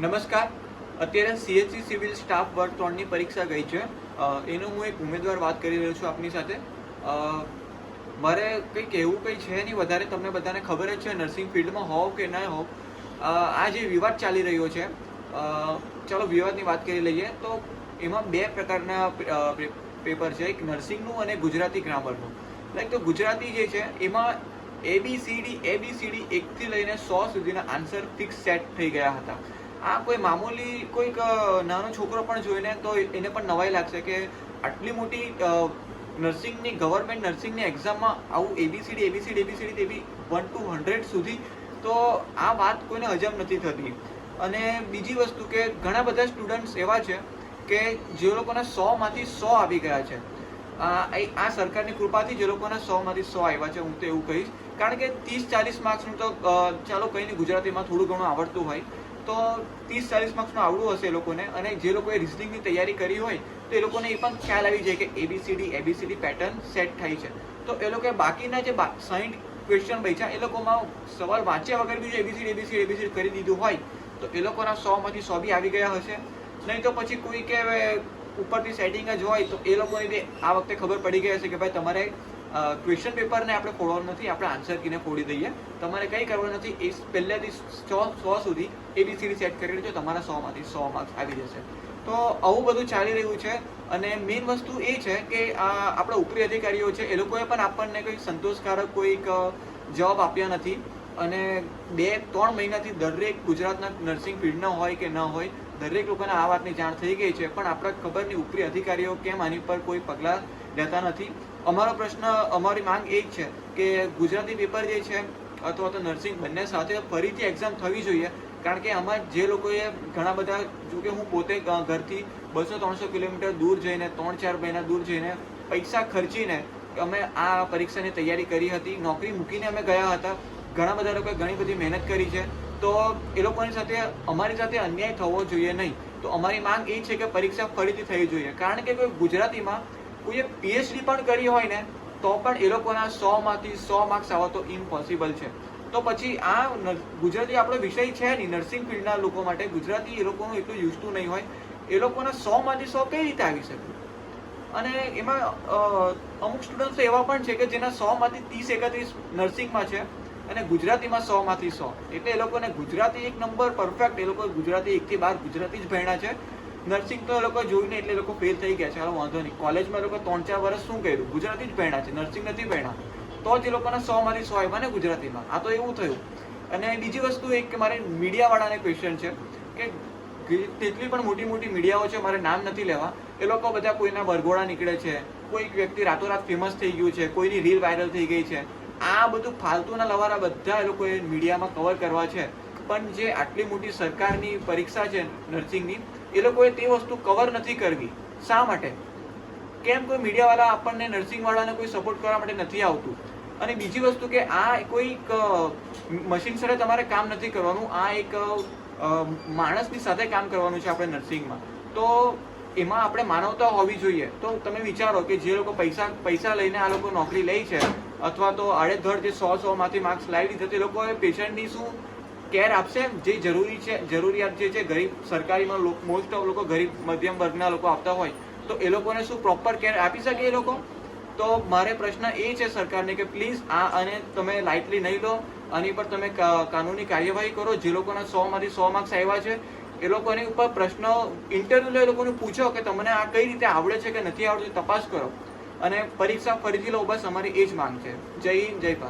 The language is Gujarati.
નમસ્કાર. અત્યારે સીએચસી સિવિલ સ્ટાફ વર્ગ ત્રણની પરીક્ષા ગઈ છે. એનું હું એક ઉમેદવાર વાત કરી રહ્યો છું આપની સાથે. મારે કંઈ કહેવું કંઈ છે નહીં, વધારે તમને બધાને ખબર જ છે, નર્સિંગ ફિલ્ડમાં હોવ કે ના હોવ. આ જે વિવાદ ચાલી રહ્યો છે ચાલો વિવાદની વાત કરી લઈએ. તો એમાં બે પ્રકારના પેપર છે, એક નર્સિંગનું અને ગુજરાતી ગ્રામરનું. લાઈક તો ગુજરાતી જે છે, એમાં એબીસીડી એબીસીડી એકથી લઈને સો સુધીના આન્સર ફિક્સ સેટ થઈ ગયા હતા. આ કોઈ મામૂલી કોઈક નાનો છોકરો પણ જોઈને તો એને પણ નવાઈ લાગશે કે આટલી મોટી નર્સિંગની, ગવર્મેન્ટ નર્સિંગની એક્ઝામમાં આવું A B C D A B C D A B C D તે વન ટુ હંડ્રેડ સુધી તો આ વાત કોઈને હજમ નથી થતી. અને બીજી વસ્તુ કે ઘણા બધા સ્ટુડન્ટ્સ એવા છે કે જે લોકોના સોમાંથી સો આવી ગયા છે. આ સરકારની કૃપાથી જે લોકોના સોમાંથી સો આવ્યા છે, હું તો એવું કહીશ. કારણ કે ત્રીસ ચાલીસ માર્ક્સનું તો ચાલો કહીને ગુજરાતીમાં થોડું ઘણું આવડતું હોય. તો ત્રીસ, ચાલીસ માર્ક્સનું આવડું હશે એ લોકોને. અને જે લોકોએ રિઝનિંગની તૈયારી કરી હોય, તો એ લોકોને એ પણ ખ્યાલ આવી જાય કે એબીસીડી એબીસીડી પેટર્ન સેટ થાય છે. તો એ લોકોએ બાકીના જે સાઈઠ ક્વેશ્ચન બચ્યા, એ લોકોમાં સવાલ વાંચ્યા વગર બી જો એબીસીડી એબીસીડી એબીસીડી કરી દીધું હોય, તો એ લોકોના સોમાંથી સો બી આવી ગયા હશે. નહીં તો પછી કોઈ કે ઉપરથી સેટિંગ જ હોય, તો એ લોકોને આ વખતે ખબર પડી ગઈ હશે કે ભાઈ તમારે ક્વેશ્ચન પેપરને આપણે ફોડવાનું નથી, આપણે આન્સર કીને ફોડી દઈએ. તમારે કંઈ કરવાનું નથી, એ પહેલાંથી સો સો સુધી એબીસીડી સેટ કરી લેજો, તમારા સોમાંથી સો માર્ક્સ આવી જશે. તો આવું બધું ચાલી રહ્યું છે, અને મેઇન વસ્તુ એ છે કે આપણા ઉપરી અધિકારીઓ છે, એ લોકોએ પણ આપણને કંઈક સંતોષકારક કોઈક જવાબ આપ્યા નથી. અને બે, ત્રણ મહિનાથી દરેક ગુજરાતના નર્સિંગ ફિલ્ડના હોય કે ન હોય દરેક લોકોને આ વાતની જાણ થઈ ગઈ છે, પણ આપણા ખબરની ઉપરી અધિકારીઓ કેમ આની પર કોઈ પગલાં લેતા નથી? અમારો પ્રશ્ન, અમારી માંગ એ જ છે કે ગુજરાતી પેપર જે છે, અથવા તો નર્સિંગ બંને સાથે ફરીથી એક્ઝામ થવી જોઈએ, કારણ કે આમાં જે લોકોએ ઘણા બધા, જો કે હું પોતે ઘરથી બસો ત્રણસો કિલોમીટર દૂર જઈને, ત્રણ ચાર મહિના દૂર જઈને પૈસા ખર્ચીને અમે આ પરીક્ષાની તૈયારી કરી હતી, નોકરી મૂકીને અમે ગયા હતા. ઘણા બધા લોકોએ ઘણી બધી મહેનત કરી છે. તો એ લોકોની સાથે, અમારી સાથે અન્યાય થવો જોઈએ નહીં. તો અમારી માંગ એ છે કે પરીક્ષા ફરીથી થવી જોઈએ. કારણ કે કોઈ ગુજરાતીમાં કોઈએ પીએચડી પણ કરી હોય ને, તો પણ એ લોકોના સો માંથી સો માર્ક્સ આવવા તો ઇમ્પોસિબલ છે. તો પછી આ ગુજરાતી આપણો વિષય છે નહીં. નર્સિંગ ફિલ્ડના લોકો માટે ગુજરાતી એ લોકોનું એટલું યુઝતું નહીં હોય. એ લોકોના સો માંથી સો કઈ રીતે આવી શકે? અને એમાં અમુક સ્ટુડન્ટ્સ એવા પણ છે કે જેના સો માંથી ત્રીસ એકત્રીસ નર્સિંગમાં છે. અને ગુજરાતીમાં સો માંથી સો. એટલે એ લોકોને ગુજરાતી એક નંબર પરફેક્ટ એ લોકો ગુજરાતી એકથી બાર ગુજરાતી જ ભણ્યા છે. નર્સિંગ તો એ લોકો જોઈને એટલે લોકો ફેલ થઈ ગયા છે. ચાલો વાંધો નહીં. કોલેજમાં લોકો ત્રણ ચાર વર્ષ શું કર્યું? ગુજરાતી જ ભણ્યા છે. નર્સિંગ નથી ભણ્યા. તો જ એ લોકોના સો માંથી સો આવ્યા ને ગુજરાતીમાં. આ તો એવું થયું. અને બીજી વસ્તુ એક કે મારે મીડિયાવાળાને ક્વેશ્ચન છે કે કે- તેટલી પણ મોટી મોટી મીડિયાઓ છે, મારે નામ નથી લેવા. એ લોકો બધા કોઈના વરઘોડા નીકળે છે. કોઈક વ્યક્તિ રાતોરાત ફેમસ થઈ ગયું છે. કોઈની રીલ વાયરલ થઈ ગઈ છે. આ બધું ફાલતુના લવારા બધા એ લોકોએ મીડિયામાં કવર કરવા છે. પણ જે આટલી મોટી સરકારની પરીક્ષા છે નર્સિંગની એ લોકોએ તે વસ્તુ કવર નથી કરવી. શા માટે? કેમ કોઈ મીડિયાવાળા આપણને નર્સિંગવાળાને કોઈ સપોર્ટ કરવા માટે નથી આવતું? અને બીજી વસ્તુ કે આ કોઈક મશીન સાથે તમારે કામ નથી કરવાનું. આ એક માણસની સાથે કામ કરવાનું છે આપણે નર્સિંગમાં તો એમાં આપણે માનવતા હોવી જોઈએ. તો તમે વિચારો કે જે લોકો પૈસા પૈસા લઈને આ લોકો નોકરી લે છે અથવા તો આડેધડ જે સો સો માંથી માર્ક્સ લાવી દીધા તે લોકોએ પેશન્ટની શું કેર આપશે? જે જરૂરી છે, જરૂરિયાત જે છે, ગરીબ સરકારીમાં મોસ્ટ ઓફ લોકો ગરીબ મધ્યમ વર્ગના લોકો આપતા હોય, તો એ લોકોને શું પ્રોપર કેર આપી શકે એ લોકો? તો મારે પ્રશ્ન એ છે સરકારને કે પ્લીઝ આ અને તમે લાઇટલી નહીં લો, આની પર તમે કાનૂની કાર્યવાહી કરો. જે લોકોના સો માંથી સો માર્ક્સ આવ્યા છે, એ લોકોની ઉપર પ્રશ્ન ઇન્ટરવ્યુ એ લોકોને પૂછો કે તમને આ કઈ રીતે આવડે છે કે નથી આવડતું, તપાસ કરો. અને પરીક્ષા ફરીથી લો બસ અમારી એ જ માંગ છે. જય હિન્દ જય ભારત.